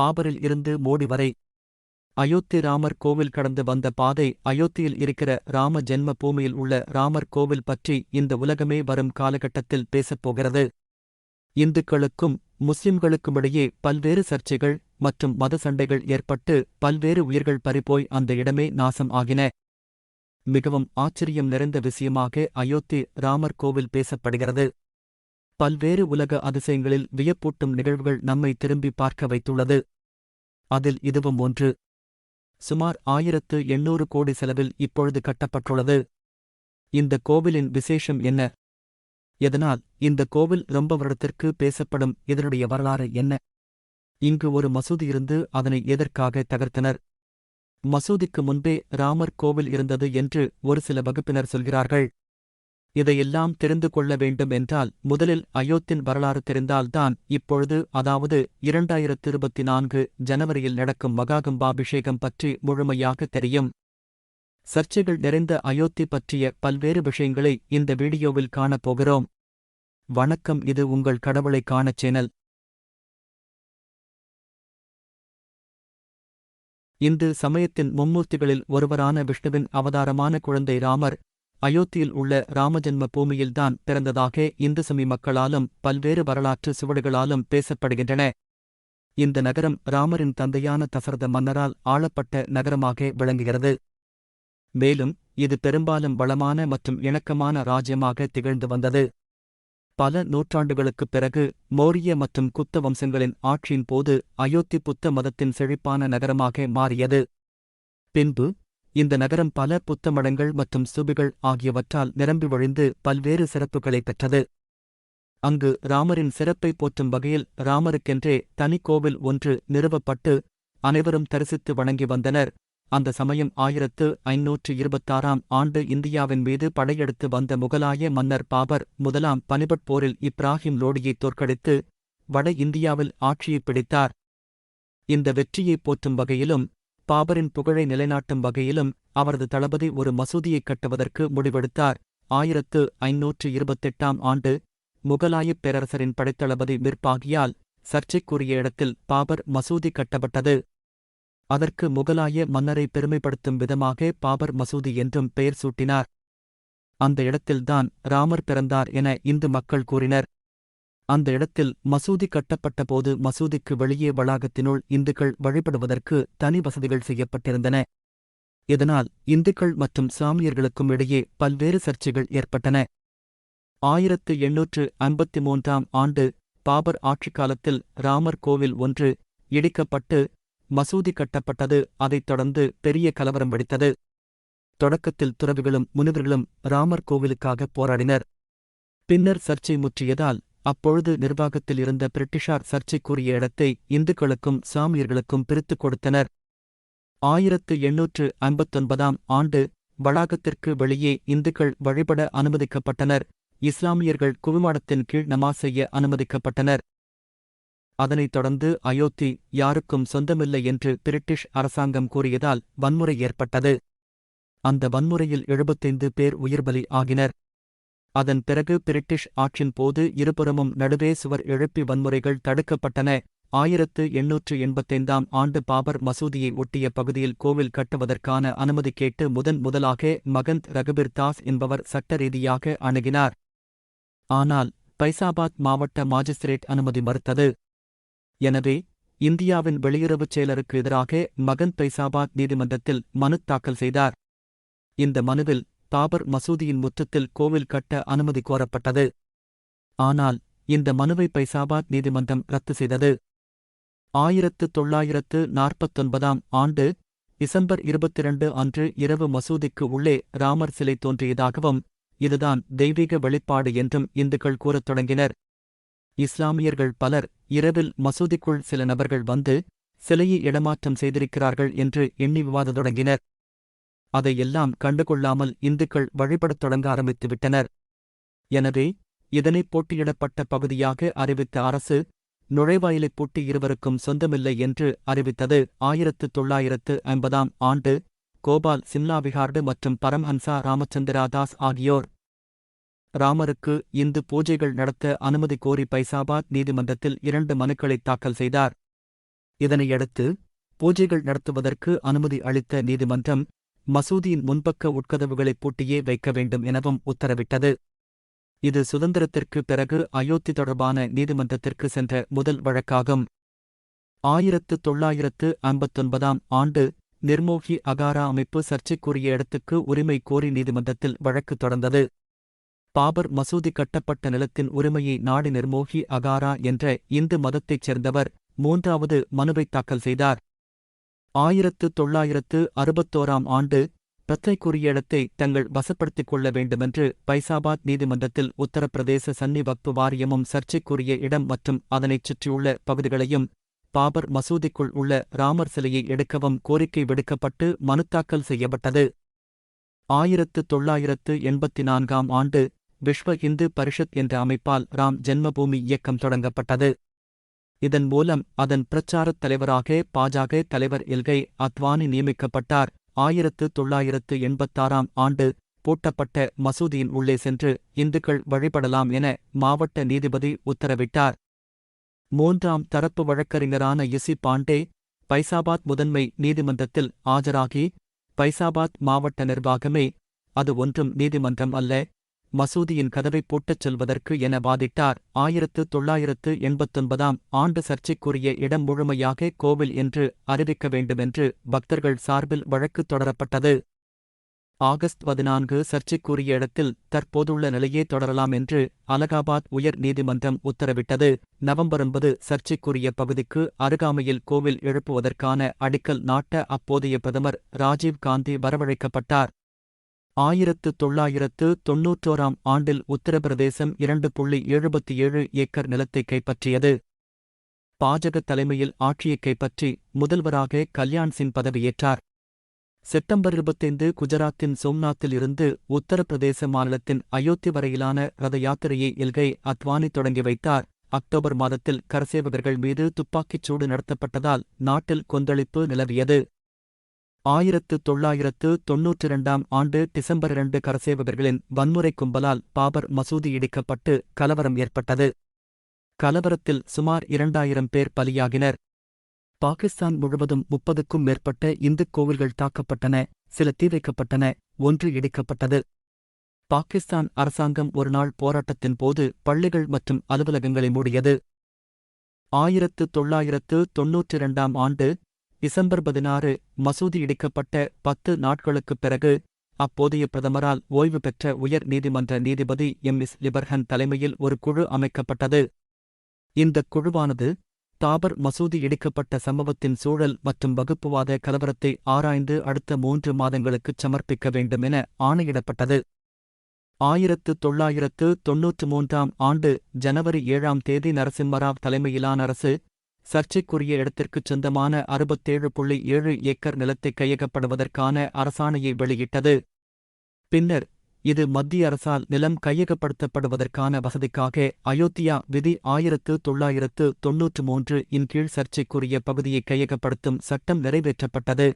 பாபரில் இருந்து மோடி வரை. அயோத்தி ராமர் கோவில் கடந்து வந்த பாதை அயோத்தியில் இருக்கிற ராம ஜென்ம பூமியில் உள்ள ராமர் கோவில் பற்றி இந்த உலகமே வரும் காலகட்டத்தில் பேசப்போகிறது இந்துக்களுக்கும் முஸ்லிம்களுக்குமிடையே பல்வேறு சர்ச்சைகள் மற்றும் மத சண்டைகள் ஏற்பட்டு பல்வேறு உயிர்கள் பறிபோய் அந்த இடமே நாசம் ஆகின. மிகவும் ஆச்சரியம் நிறைந்த விஷயமாக அயோத்தி ராமர் கோவில் பேசப்படுகிறது. பல்வேறு உலக அதிசயங்களில் வியப்பூட்டும் நிகழ்வுகள் நம்மை திரும்பி பார்க்க வைத்துள்ளது. அதில் இதுவும் ஒன்று. சுமார் ஆயிரத்து எண்ணூறு கோடி செலவில் இப்பொழுது கட்டப்பட்டுள்ளது. இந்த கோவிலின் விசேஷம் என்ன? எதனால் இந்த கோவில் ரொம்ப வருடத்திற்கு பேசப்படும்? இதனுடைய வரலாறு என்ன? இங்கு ஒரு மசூதி இருந்து அதனை எதற்காக தகர்த்தனர்? மசூதிக்கு முன்பே ராமர் கோவில் இருந்தது என்று ஒரு சில வகுப்பினர் சொல்கிறார்கள். இதையெல்லாம் தெரிந்து கொள்ள வேண்டும் என்றால் முதலில் அயோத்தின் வரலாறு தெரிந்தால்தான் இப்பொழுது அதாவது இரண்டாயிரத்து இருபத்தி நான்கு ஜனவரியில் நடக்கும் மகாகும்பாபிஷேகம் பற்றி முழுமையாக தெரியும். சர்ச்சைகள் நிறைந்த அயோத்தி பற்றிய பல்வேறு விஷயங்களை இந்த வீடியோவில் காணப் போகிறோம். வணக்கம் இது உங்கள் கடவுளை காணச் சேனல். இந்து சமயத்தின் மும்மூர்த்திகளில் ஒருவரான விஷ்ணுவின் அவதாரமான குழந்தை ராமர் அயோத்தியில் உள்ள ராமஜென்ம பூமியில்தான் பிறந்ததாக இந்து சமி மக்களாலும் பல்வேறு வரலாற்று சுவடுகளாலும் பேசப்படுகின்றன. இந்த நகரம் ராமரின் தந்தையான தசரத மன்னரால் ஆளப்பட்ட நகரமாக விளங்குகிறது. மேலும் இது பெரும்பாலும் வளமான மற்றும் இணக்கமான ராஜ்யமாக திகழ்ந்து வந்தது. பல நூற்றாண்டுகளுக்குப் பிறகு மோரிய மற்றும் குத்த வம்சங்களின் ஆட்சியின் போது அயோத்தி புத்த மதத்தின் செழிப்பான நகரமாக மாறியது. பின்பு இந்த நகரம் பல புத்தமடங்கள் மற்றும் சுபிகள் ஆகியவற்றால் நிரம்பி வழிந்து பல்வேறு சிறப்புகளைப் பெற்றது. அங்கு ராமரின் சிறப்பை போற்றும் வகையில் ராமருக்கென்றே தனிக்கோவில் ஒன்று நிறுவப்பட்டு அனைவரும் தரிசித்து வணங்கி வந்தனர். அந்த சமயம் ஆயிரத்து ஐநூற்று இருபத்தாறாம் ஆண்டு இந்தியாவின் மீது படையெடுத்து வந்த முகலாய மன்னர் பாபர் முதலாம் பனிபட் போரில் இப்ராஹிம் லோடியை தோற்கடித்து வட இந்தியாவில் ஆட்சியைப் பிடித்தார். இந்த வெற்றியைப் போற்றும் வகையிலும் பாபரின் புகழை நிலைநாட்டும் வகையிலும் அவரது தளபதி ஒரு மசூதியைக் கட்டுவதற்கு முடிவெடுத்தார். ஆயிரத்து ஐநூற்று இருபத்தெட்டாம் ஆண்டு முகலாயப் பேரரசரின் படைத்தளபதி மிர்பாகியால் சர்ச்சைக்குரிய இடத்தில் பாபர் மசூதி கட்டப்பட்டது. அதற்கு முகலாய மன்னரை பெருமைப்படுத்தும் விதமாக பாபர் மசூதி என்றும் பெயர் சூட்டினார். அந்த இடத்தில்தான் ராமர் பிறந்தார் என இந்து மக்கள் கூறினர். அந்த இடத்தில் மசூதி கட்டப்பட்டபோது மசூதிக்கு வெளியே வளாகத்தினுள் இந்துக்கள் வழிபடுவதற்கு தனி வசதிகள் செய்யப்பட்டிருந்தன. இதனால் இந்துக்கள் மற்றும் சாமியர்களுக்கும் இடையே பல்வேறு சர்ச்சைகள் ஏற்பட்டன. ஆயிரத்து எண்ணூற்று ஐம்பத்தி மூன்றாம் ஆண்டு பாபர் ஆட்சிக் காலத்தில் ராமர் கோவில் ஒன்று இடிக்கப்பட்டு மசூதி கட்டப்பட்டது. அதைத் தொடர்ந்து பெரிய கலவரம் வெடித்தது. தொடக்கத்தில் துறவிகளும் முனிவர்களும் ராமர் கோவிலுக்காக போராடினர். பின்னர் சர்ச்சை முற்றியதால் அப்பொழுது நிர்வாகத்தில் இருந்த பிரிட்டிஷார் சர்ச்சைக்குரிய இடத்தை இந்துக்களுக்கும் சாமியர்களுக்கும் பிரித்துக் கொடுத்தனர். ஆயிரத்து எண்ணூற்று ஐம்பத்தொன்பதாம் ஆண்டு வளாகத்திற்கு வெளியே இந்துக்கள் வழிபட அனுமதிக்கப்பட்டனர். இஸ்லாமியர்கள் குவிமாடத்தின் கீழ் நமாஸ் செய்ய அனுமதிக்கப்பட்டனர். அதனைத் தொடர்ந்து அயோத்தி யாருக்கும் சொந்தமில்லை என்று பிரிட்டிஷ் அரசாங்கம் கூறியதால் வன்முறை ஏற்பட்டது. அந்த வன்முறையில் எழுபத்தைந்து பேர் உயிர்பலி ஆகினர். அதன் பிறகு பிரிட்டிஷ் ஆட்சின் போது இருபுறமும் நடுவே சுவர் எழுப்பி வன்முறைகள் தடுக்கப்பட்டன. ஆயிரத்து எண்ணூற்று எண்பத்தைந்தாம் ஆண்டு பாபர் மசூதியை ஒட்டிய பகுதியில் கோவில் கட்டுவதற்கான அனுமதி கேட்டு முதன் முதலாக மகந்த் ரகுபீர் தாஸ் என்பவர் சட்ட ரீதியாக அணுகினார். ஆனால் பைசாபாத் மாவட்ட மாஜிஸ்திரேட் அனுமதி மறுத்தது. எனவே இந்தியாவின் வெளியுறவுச் செயலருக்கு எதிராக மகந்த் பைசாபாத் நீதிமன்றத்தில் மனு தாக்கல் செய்தார். இந்த மனுவில் பாபர் மசூதியின் முற்றத்தில் கோவில் கட்ட அனுமதி கோரப்பட்டது. ஆனால் இந்த மனுவை பைசாபாத் நீதிமன்றம் ரத்து செய்தது. ஆயிரத்து தொள்ளாயிரத்து நாற்பத்தொன்பதாம் ஆண்டு டிசம்பர் இருபத்திரண்டு அன்று இரவு மசூதிக்கு உள்ளே ராமர் சிலை தோன்றியதாகவும் இதுதான் தெய்வீக வெளிப்பாடு என்றும் இந்துக்கள் கூறத் தொடங்கினர். இஸ்லாமியர்கள் பலர் இரவில் மசூதிக்குள் சில நபர்கள் வந்து சிலையை இடமாற்றம் செய்திருக்கிறார்கள் என்று எண்ணி விவாதத் தொடங்கினர். அதையெல்லாம் கண்டுகொள்ளாமல் இந்துக்கள் வழிபடத் தொடங்க ஆரம்பித்துவிட்டனர். எனவே இதனை போட்டியிடப்பட்ட பகுதியாக அறிவித்த அரசு நுழைவாயிலைப் பூட்டி இருவருக்கும் சொந்தமில்லை என்று அறிவித்தது ஆயிரத்து தொள்ளாயிரத்து ஐம்பதாம் ஆண்டு கோபால் சிம்லா விஹார்டு மற்றும் பரம்ஹன்சா ராமச்சந்திரா தாஸ் ஆகியோர். ராமருக்கு இந்து பூஜைகள் நடத்த அனுமதி கோரி பைசாபாத் நீதிமன்றத்தில் இரண்டு மனுக்களை தாக்கல் செய்தார். இதனையடுத்து பூஜைகள் நடத்துவதற்கு அனுமதி அளித்த நீதிமன்றம் மசூதியின் முன்பக்க உட்கதவுகளை பூட்டியே வைக்க வேண்டும் எனவும் உத்தரவிட்டது. இது சுதந்திரத்திற்கு பிறகு அயோத்தி தொடர்பான நீதிமன்றத்திற்கு சென்ற முதல் வழக்காகும். ஆயிரத்து தொள்ளாயிரத்து ஐம்பத்தொன்பதாம் ஆண்டு நிர்மோகி அகாரா அமைப்பு சர்ச்சைக்குரிய இடத்துக்கு உரிமை கோரி நீதிமன்றத்தில் வழக்கு தொடர்ந்தது. பாபர் மசூதி கட்டப்பட்ட நிலத்தின் உரிமையை நாடி நிர்மோகி அகாரா என்ற இந்து மதத்தைச் சேர்ந்தவர் மூன்றாவது மனுவை தாக்கல் செய்தார். ஆயிரத்து தொள்ளாயிரத்து அறுபத்தோராம் ஆண்டு பிரச்சனைக்குரிய இடத்தை தங்கள் வசப்படுத்திக் கொள்ள வேண்டுமென்று பைசாபாத் நீதிமன்றத்தில் உத்தரப்பிரதேச சன்னி வக்பு வாரியமும் சர்ச்சைக்குரிய இடம் மற்றும் அதனைச் சுற்றியுள்ள பகுதிகளையும் பாபர் மசூதிக்குள் உள்ள ராமர் சிலையை எடுக்கவும் கோரிக்கை விடுக்கப்பட்டு மனு தாக்கல் செய்யப்பட்டது. ஆயிரத்து தொள்ளாயிரத்து எண்பத்தி நான்காம் ஆண்டு விஸ்வ இந்து பரிஷத் என்ற அமைப்பால் ராம் ஜென்மபூமி இயக்கம் தொடங்கப்பட்டது. இதன் மூலம் அதன் பிரச்சாரத் தலைவராக பாஜக தலைவர் எல்கை அத்வானி நியமிக்கப்பட்டார். ஆயிரத்து தொள்ளாயிரத்து எண்பத்தாறாம் ஆண்டு பூட்டப்பட்ட மசூதியின் உள்ளே சென்று இந்துக்கள் வழிபடலாம் என மாவட்ட நீதிபதி உத்தரவிட்டார். மூன்றாம் தரப்பு வழக்கறிஞரான இசி பாண்டே பைசாபாத் முதன்மை நீதிமன்றத்தில் ஆஜராகி பைசாபாத் மாவட்ட நிர்வாகமே அது ஒன்றும் நீதிமன்றம் அல்ல மசூதியின் கதவை பூட்டச் செல்வதற்கு என வாதிட்டார். ஆயிரத்து தொள்ளாயிரத்து எண்பத்தொன்பதாம் ஆண்டு சர்ச்சைக்குரிய இடம் முழுமையாக கோவில் என்று அறிவிக்க வேண்டுமென்று பக்தர்கள் சார்பில் வழக்கு தொடரப்பட்டது. ஆகஸ்ட் பதினான்கு சர்ச்சைக்குரிய இடத்தில் தற்போதுள்ள நிலையே தொடரலாம் என்று அலகாபாத் உயர் நீதிமன்றம் உத்தரவிட்டது. நவம்பர் ஒன்பது சர்ச்சைக்குரிய பகுதிக்கு அருகாமையில் கோவில் எழுப்புவதற்கான அடிக்கல் நாட்ட அப்போதைய பிரதமர் ராஜீவ் காந்தி வரவழைக்கப்பட்டார். ஆயிரத்து தொள்ளாயிரத்து தொன்னூற்றோராம் ஆண்டில் உத்தரப்பிரதேசம் இரண்டு புள்ளி எழுபத்தி ஏழு ஏக்கர் நிலத்தை கைப்பற்றியது. பாஜக தலைமையில் ஆட்சியை கைப்பற்றி முதல்வராக கல்யாண் சிங் பதவியேற்றார். செப்டம்பர் இருபத்தைந்து குஜராத்தின் சோம்நாத்தில் இருந்து உத்தரப்பிரதேச மாநிலத்தின் அயோத்தி வரையிலான ரத யாத்திரையை எல்கை அத்வானி தொடங்கி வைத்தார். அக்டோபர் மாதத்தில் கரசேவகர்கள் மீது துப்பாக்கிச் சூடு நடத்தப்பட்டதால் நாட்டில் கொந்தளிப்பு நிலவியது. ஆயிரத்து தொள்ளாயிரத்து தொன்னூற்றி இரண்டாம் ஆண்டு டிசம்பர் இரண்டு கரசேவகர்களின் வன்முறை கும்பலால் பாபர் மசூதி இடிக்கப்பட்டு கலவரம் ஏற்பட்டது. கலவரத்தில் சுமார் இரண்டாயிரம் பேர் பலியாகினர். பாகிஸ்தான் முழுவதும் முப்பதுக்கும் மேற்பட்ட இந்துக் கோவில்கள் தாக்கப்பட்டன சில தீ வைக்கப்பட்டன ஒன்று இடிக்கப்பட்டது. பாகிஸ்தான் அரசாங்கம் ஒருநாள் போராட்டத்தின் போது பள்ளிகள் மற்றும் அலுவலகங்களை மூடியது. ஆயிரத்து தொள்ளாயிரத்து தொன்னூற்றி இரண்டாம் ஆண்டு டிசம்பர் பதினாறு மசூதி இடிக்கப்பட்ட பத்து நாட்களுக்குப் பிறகு அப்போதைய பிரதமரால் ஓய்வு பெற்ற உயர் நீதிமன்ற நீதிபதி எம். எஸ். லிபர்ஹன் தலைமையில் ஒரு குழு அமைக்கப்பட்டது. இந்தக் குழுவானது தாபர் மசூதி இடிக்கப்பட்ட சம்பவத்தின் சூழல் மற்றும் வகுப்புவாத கலவரத்தை ஆராய்ந்து அடுத்த மூன்று மாதங்களுக்குச் சமர்ப்பிக்க வேண்டும் என ஆணையிடப்பட்டது. ஆயிரத்து தொள்ளாயிரத்து தொன்னூற்று மூன்றாம் ஆண்டு ஜனவரி ஏழாம் தேதி நரசிம்மராவ் தலைமையிலான அரசு சர்ச்சைக்குரிய இடத்திற்குச் சொந்தமான அறுபத்தேழு புள்ளி ஏழு ஏக்கர் நிலத்தை கையகப்படுவதற்கான அரசாணையை வெளியிட்டது. பின்னர் இது மத்திய அரசால் நிலம் கையகப்படுத்தப்படுவதற்கான வசதிக்காக அயோத்தியா விதி ஆயிரத்து தொள்ளாயிரத்து தொன்னூற்று மூன்று இன் கீழ் சர்ச்சைக்குரிய பகுதியை கையகப்படுத்தும் சட்டம் நிறைவேற்றப்பட்டது.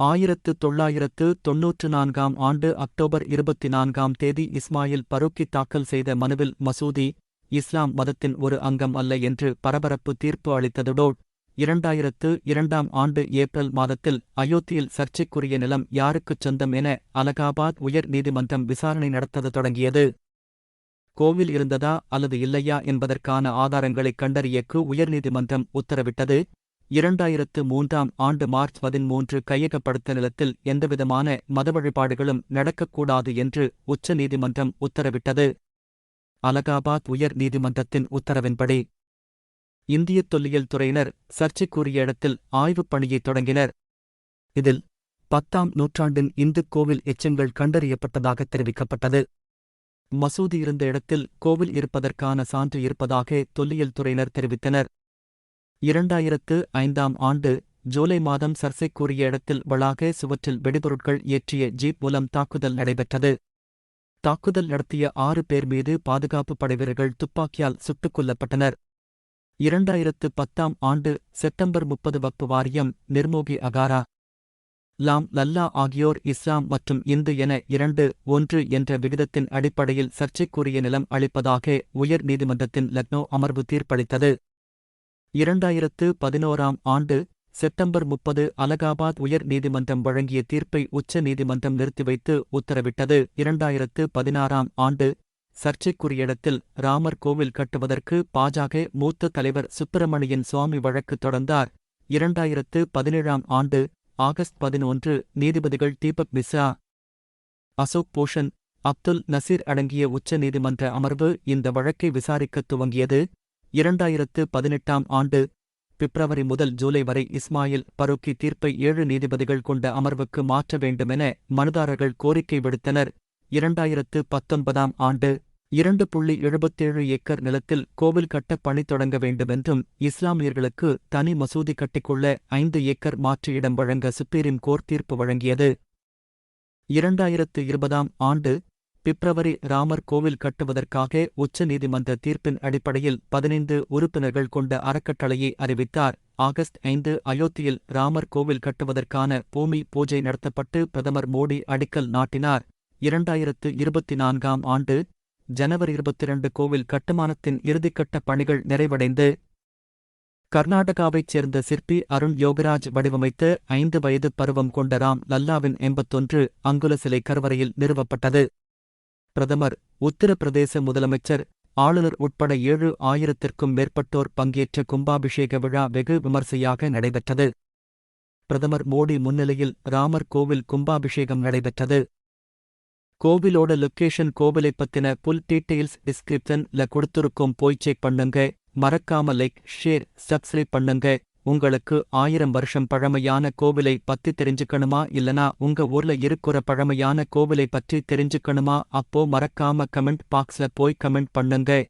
ஆயிரத்து தொள்ளாயிரத்து தொன்னூற்று நான்காம் ஆண்டு அக்டோபர் இருபத்தி நான்காம் தேதி இஸ்மாயில் பரூக்கி தாக்கல் செய்த மனுவில் மசூதி இஸ்லாம் மதத்தின் ஒரு அங்கம் அல்ல என்று பரபரப்பு தீர்ப்பு அளித்ததோடு இரண்டாயிரத்து இரண்டாம் ஆண்டு ஏப்ரல் மாதத்தில் அயோத்தியில் சர்ச்சைக்குரிய நிலம் யாருக்குச் சொந்தம் என அலகாபாத் உயர் நீதிமன்றம் விசாரணை நடத்தது தொடங்கியது. கோவில் இருந்ததா அல்லது இல்லையா என்பதற்கான ஆதாரங்களைக் கண்டறியக்கு உயர்நீதிமன்றம் உத்தரவிட்டது. இரண்டாயிரத்து மூன்றாம் ஆண்டு மார்ச் பதிமூன்று கையகப்படுத்த நிலத்தில் எந்தவிதமான மத வழிபாடுகளும் நடக்கக்கூடாது என்று உச்ச நீதிமன்றம் உத்தரவிட்டது. அலகாபாத் உயர் நீதிமன்றத்தின் உத்தரவின்படி. இந்திய தொல்லியல் துறையினர் சர்ச்சைக்குரிய இடத்தில் ஆய்வுப் பணியைத் தொடங்கினர். இதில் பத்தாம் நூற்றாண்டின் இந்துக் கோவில் எச்சங்கள் கண்டறியப்பட்டதாக தெரிவிக்கப்பட்டது. மசூதி இருந்த இடத்தில் கோவில் இருப்பதற்கான சான்று இருப்பதாக தொல்லியல் துறையினர் தெரிவித்தனர். இரண்டாயிரத்து ஐந்தாம் ஆண்டு ஜூலை மாதம் சர்ச்சைக்குரிய இடத்தில் வளாக சுவற்றில் வெடிபொருட்கள் ஏற்றிய ஜீப் மூலம் தாக்குதல் நடைபெற்றது. தாக்குதல் நடத்திய ஆறு பேர் மீது பாதுகாப்பு படைவீரர்கள் துப்பாக்கியால் சுட்டுக் கொல்லப்பட்டனர். இரண்டாயிரத்து பத்தாம் ஆண்டு செப்டம்பர் முப்பது வக்பு வாரியம் நிர்மோகி அகாரா லாம் லல்லா ஆகியோர் இஸ்லாம் மற்றும் இந்து என இரண்டு ஒன்று என்ற விகிதத்தின் அடிப்படையில் சர்ச்சைக்குரிய நிலம் அளிப்பதாக உயர் நீதிமன்றத்தின் லக்னோ அமர்வு தீர்ப்பளித்தது. இரண்டாயிரத்து பதினோராம் ஆண்டு செப்டம்பர் முப்பது அலகாபாத் உயர் நீதிமன்றம் வழங்கிய தீர்ப்பை உச்ச நீதிமன்றம் நிறுத்திவைத்து உத்தரவிட்டது. இரண்டாயிரத்து பதினாறாம் ஆண்டு சர்ச்சைக்குரிய இடத்தில் ராமர் கோவில் கட்டுவதற்கு பாஜக மூத்த தலைவர் சுப்பிரமணியன் சுவாமி வழக்கு தொடர்ந்தார். இரண்டாயிரத்து பதினேழாம் ஆண்டு ஆகஸ்ட் பதினொன்று நீதிபதிகள் தீபக் மிஸ்ரா அசோக் பூஷன் அப்துல் நசீர் அடங்கிய உச்ச நீதிமன்ற அமர்வு இந்த வழக்கை விசாரிக்கத் துவங்கியது. இரண்டாயிரத்து பதினெட்டாம் ஆண்டு பிப்ரவரி முதல் ஜூலை வரை இஸ்மாயில் பருக்கி தீர்ப்பை ஏழு நீதிபதிகள் கொண்ட அமர்வுக்கு மாற்ற வேண்டுமென மனுதாரர்கள் கோரிக்கை விடுத்தனர். இரண்டாயிரத்து பத்தொன்பதாம் ஆண்டு இரண்டு புள்ளி எழுபத்தேழு ஏக்கர் நிலத்தில் கோவில் கட்ட பணி தொடங்க வேண்டுமென்றும் இஸ்லாமியர்களுக்கு தனி மசூதி கட்டிக்கொள்ள ஐந்து ஏக்கர் மாற்று இடம் வழங்க சுப்ரீம் கோர்ட் தீர்ப்பு வழங்கியது. இரண்டாயிரத்து இருபதாம் ஆண்டு பிப்ரவரி ராமர் கோவில் கட்டுவதற்காக உச்ச நீதிமன்ற தீர்ப்பின் அடிப்படையில் பதினைந்து உறுப்பினர்கள் கொண்ட அறக்கட்டளையை அறிவித்தார். ஆகஸ்ட் ஐந்து அயோத்தியில் ராமர் கோவில் கட்டுவதற்கான பூமி பூஜை நடத்தப்பட்டு பிரதமர் மோடி அடிக்கல் நாட்டினார். இரண்டாயிரத்து இருபத்தி நான்காம் ஆண்டு ஜனவரி இருபத்திரண்டு கோவில் கட்டுமானத்தின் இறுதிக்கட்ட பணிகள் நிறைவடைந்து கர்நாடகாவைச் சேர்ந்த சிற்பி அருண் யோகராஜ் வடிவமைத்த ஐந்து வயது பருவம் கொண்ட ராம் லல்லாவின் எண்பத்தொன்று அங்குல சிலை கருவறையில் நிறுவப்பட்டது. பிரதமர் உத்தரப்பிரதேச முதலமைச்சர் ஆளுநர் உட்பட ஏழு ஆயிரத்திற்கும் மேற்பட்டோர் பங்கேற்ற கும்பாபிஷேக விழா வெகு விமர்சையாக நடைபெற்றது. பிரதமர் மோடி முன்னிலையில் ராமர் கோவில் கும்பாபிஷேகம் நடைபெற்றது. கோவிலோட லொக்கேஷன் கோவிலைப் பத்தின புல் டீட்டெயில்ஸ் டிஸ்கிரிப்ஷன்ல கொடுத்திருக்கும் போய் செக் பண்ணுங்க. மறக்காம லைக் ஷேர் சப்ஸ்கிரைப் பண்ணுங்க. உங்களுக்கு ஆயிரம் வருஷம் பழமையான கோவிலை பத்தி தெரிஞ்சுக்கணுமா இல்லனா உங்க ஊர்ல இருக்கிற பழமையான கோவிலை பற்றி தெரிஞ்சுக்கணுமா? அப்போ மறக்காம கமெண்ட் பாக்ஸ்ல போய் கமெண்ட் பண்ணுங்க.